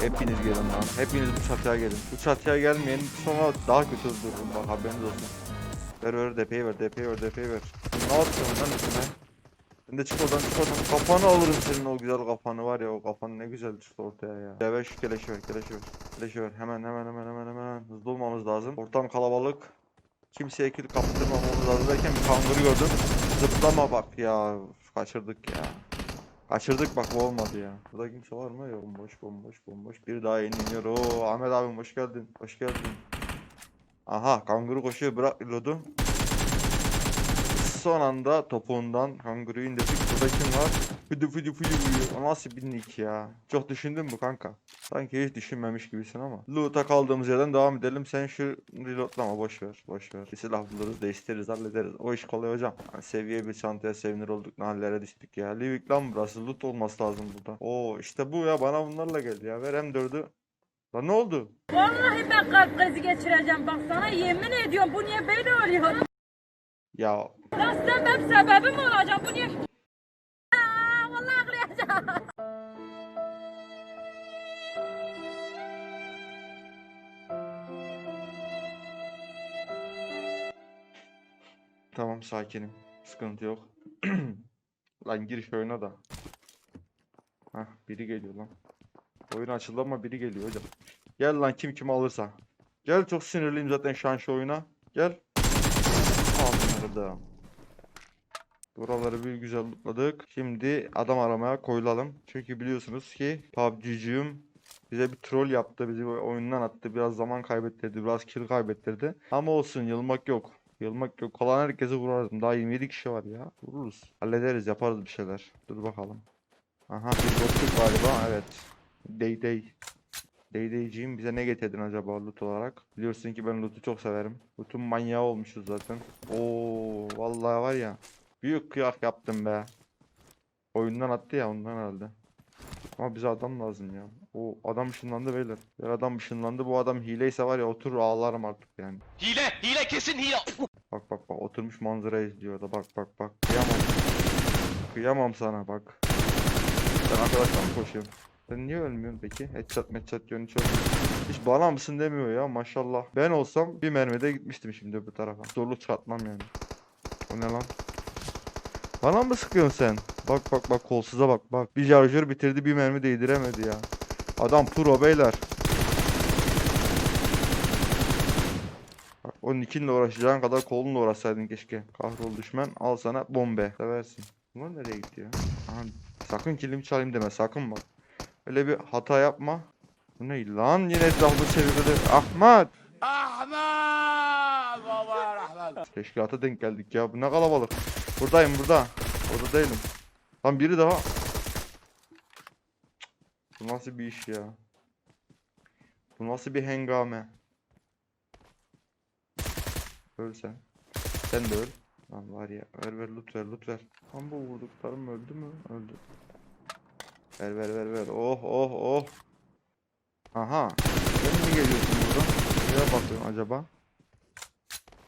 Hepiniz gelin lan. Hepiniz bu çatıya gelin. Bu çatıya gelmeyen sonra daha kötü dururum bak haberiniz olsun. Ver ver depeyi ver depeyi ver depeyi ver. Ne yapıyorsun lan üstüne? Sen de çık oradan çık oradan. Kafanı alırım senin o güzel kafanı var ya o kafan ne güzel çıktı ortaya ya. Ya ver şu keleşi ver keleşi ver. Keleşi ver hemen hemen hemen hemen hemen. Hızlı olmamız lazım. Ortam kalabalık. Kimseye kill kaptırmamamız lazım derken bir kanguru gördüm. Zıplama bak ya. Kaçırdık ya. Kaçırdık bak bu olmadı ya. Burada kimse var mı? Yok bomboş bomboş bomboş. Bir daha yeni iniyor. Oo Ahmet abim hoş geldin. Hoş geldin. Aha kanguru koşuyor bırak reload'u. Son anda topuğundan kanguruyu indirdik. Burada kim var? Fıdı fıdı fıdı fıdı. Nasıl bir nick ya? Çok düşündün mü kanka? Sanki hiç düşünmemiş gibisin ama. Loot'a kaldığımız yerden devam edelim. Sen şu reloadlama boş ver. Boş ver. Bir silah buluruz değiştiririz hallederiz. O iş kolay hocam. Yani seviye bir çantaya sevinir olduk. Ne hallere düştük ya. Livik lan burası. Loot olması lazım burada. Oo işte bu ya. Bana bunlarla geldi ya. Ver M4'ü. Lan ne oldu? Vallahi ben kalp krizi geçireceğim. Bak sana yemin ediyorum bu niye böyle oluyor? Ya sen benim sebebim olacak. Bu niye? Aa, vallahi ağlayacağım. Tamam sakinim. Sıkıntı yok. Lan gir şu oyuna da. Hah biri geliyor lan. Oyun açıldı ama biri geliyor hocam. Gel lan kim kimi alırsa. Gel çok sinirliyim zaten şu an şu oyuna. Gel. Da. Buraları bir güzel lootladık. Şimdi adam aramaya koyulalım. Çünkü biliyorsunuz ki PUBG'cüğüm bize bir troll yaptı. Bizi oyundan attı. Biraz zaman kaybettirdi. Biraz kill kaybettirdi. Ama olsun yılmak yok. Yılmak yok. Kalan herkesi vurardım. Daha 27 kişi var ya. Vururuz. Hallederiz. Yaparız bir şeyler. Dur bakalım. Aha bir botluk galiba. Evet. Day day. Day day'ciğim bize ne getirdin acaba loot olarak? Biliyorsun ki ben loot'u çok severim. Loot'un manyağı olmuşuz zaten. Oo vallahi var ya. Büyük kıyak yaptım be. Oyundan attı ya ondan herhalde. Ama bize adam lazım ya. O adam ışınlandı beyler. Bir adam ışınlandı. Bu adam hileyse var ya oturur ağlarım artık yani. Hile, hile kesin hile. Bak bak bak oturmuş manzara izliyor da bak bak bak. Kıyamam. Kıyamam sana bak. Ben arkadaşlarım koşuyorum. Sen niye ölmüyorsun peki? Headshot headshot hiç ölmüyorsun. Hiç bana mısın demiyor ya maşallah. Ben olsam bir mermide gitmiştim şimdi bu tarafa. Zorluk çıkartmam yani. O ne lan? Bana mı sıkıyorsun sen? Bak bak bak kolsuza bak bak. Bir şarjör bitirdi bir mermi değdiremedi ya. Adam pro beyler. Bak, Onun ikinle uğraşacağın kadar kolunla uğraşsaydın keşke. Kahrol düşman al sana bombe. Seversin. Bunlar nereye gitti ya? Aha, sakın kilimi çalayım deme sakın bak. Öyle bir hata yapma. Bu ne lan yine etrafı çevirdi. Ahmet. Ahmet! Baba rahmet. Teşkilata denk geldik ya. Bu ne kalabalık. Buradayım burada. Orada değilim. Lan biri daha. Bu nasıl bir iş ya? Bu nasıl bir hengame? Öl sen. Sen de öl. Lan var ya. Ver ver loot ver loot ver. Lan bu vurduklarım öldü mü? Öldü. Ver ver ver ver. Oh oh oh. Aha. Sen mi geliyorsun buradan? Nereye bakıyorsun acaba?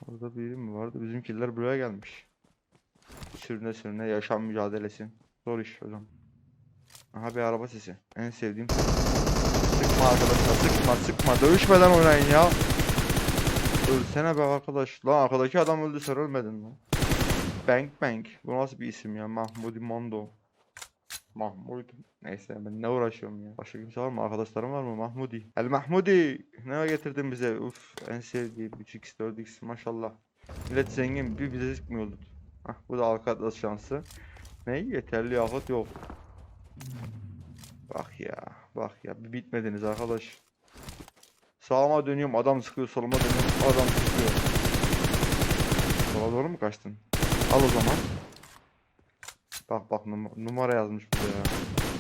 Orada biri mi vardı? Bizimkiler buraya gelmiş. Sürüne sürüne yaşam mücadelesi. Zor iş hocam. Aha bir araba sesi. En sevdiğim. Sıkma arkadaşlar sıkma sıkma. Dövüşmeden oynayın ya. Ölsene be arkadaş. Lan arkadaki adam öldü sen ölmedin lan. Bang Bang. Bu nasıl bir isim ya? Mahmudi Mondo. Mahmud. Neyse ben ne uğraşıyorum ya. Başka kimse var mı? Arkadaşlarım var mı? Mahmudi. El Mahmudi. Ne getirdin bize? Uf en sevdiğim 3x 4x maşallah. Millet zengin bir bize sıkmıyordu. Hah bu da Alcatraz şansı. Ne? Yeterli yakıt yok. Bak ya. Bak ya. Bir bitmediniz arkadaş. Sağıma dönüyorum adam sıkıyor. Soluma dönüyorum adam sıkıyor. Sola doğru mu kaçtın? Al o zaman. Bak bak num- numara yazmış burada ya.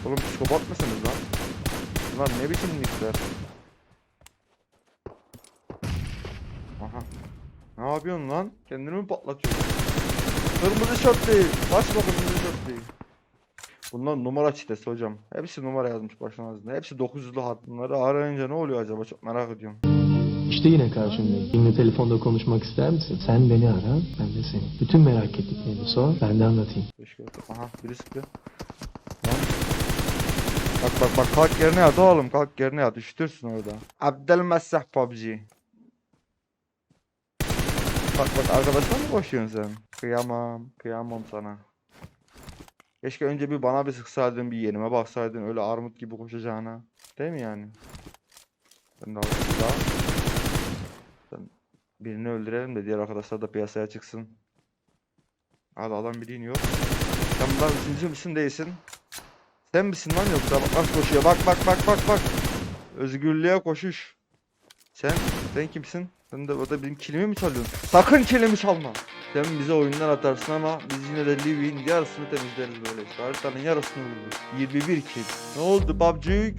Oğlum psikopat mısınız lan? Bunlar ne biçim nickler? Aha. Ne yapıyorsun lan? Kendini mi patlatıyorsun? Kırmızı şort değil. Başma kırmızı şort değil. Bunlar numara çetesi hocam. Hepsi numara yazmış başına ağzında. Hepsi 900'lü hat. Bunları arayınca ne oluyor acaba? Çok merak ediyorum. İşte yine karşındayım. Benimle telefonda konuşmak ister misin? Sen beni ara, ben de seni. Bütün merak ettiklerini sor, ben de anlatayım. Aha biri sıktı. Lan. Bak bak bak kalk yerine yat oğlum kalk yerine yat üşütürsün orada. Abdelmessah PUBG. Bak bak arkadaşlar mı koşuyorsun sen? Kıyamam kıyamam sana. Keşke önce bir bana bir sıksaydın bir yerime baksaydın öyle armut gibi koşacağına. Değil mi yani? Ben de daha. Sen birini öldürelim de diğer arkadaşlar da piyasaya çıksın. Hadi adam biri iniyor. Sen bunlar üçüncü müsün değilsin? Sen misin lan yoksa bak nasıl koşuyor bak bak bak bak bak. Özgürlüğe koşuş. Sen sen kimsin? Sen de orada benim kilimi mi çalıyorsun? Sakın kilimi çalma. Sen bize oyundan atarsın ama biz yine de Livy'in yarısını temizleriz böyle. Haritanın yarısını vururuz. 21 kill. Ne oldu babcık?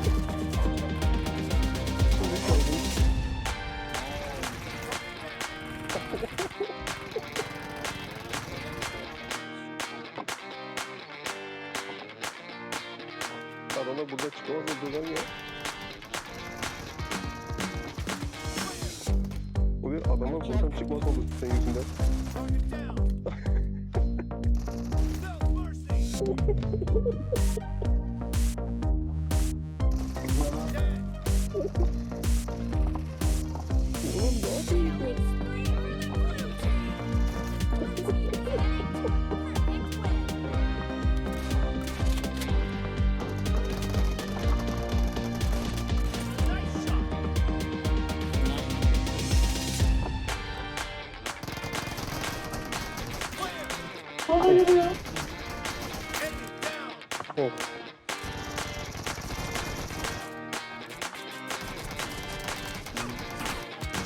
Adamlar burada öldürürler ya. Bu bir adamlar buradan çıkmaz olur senin yüzünden. Oğlum ne yapıyorsun?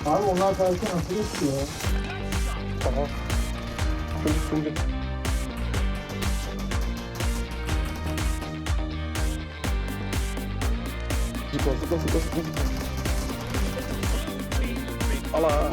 Abi onlar karşı nasıl geçiyor? Aha. Çocuk şimdi. Zıpla zıpla zıpla zıpla. Allah.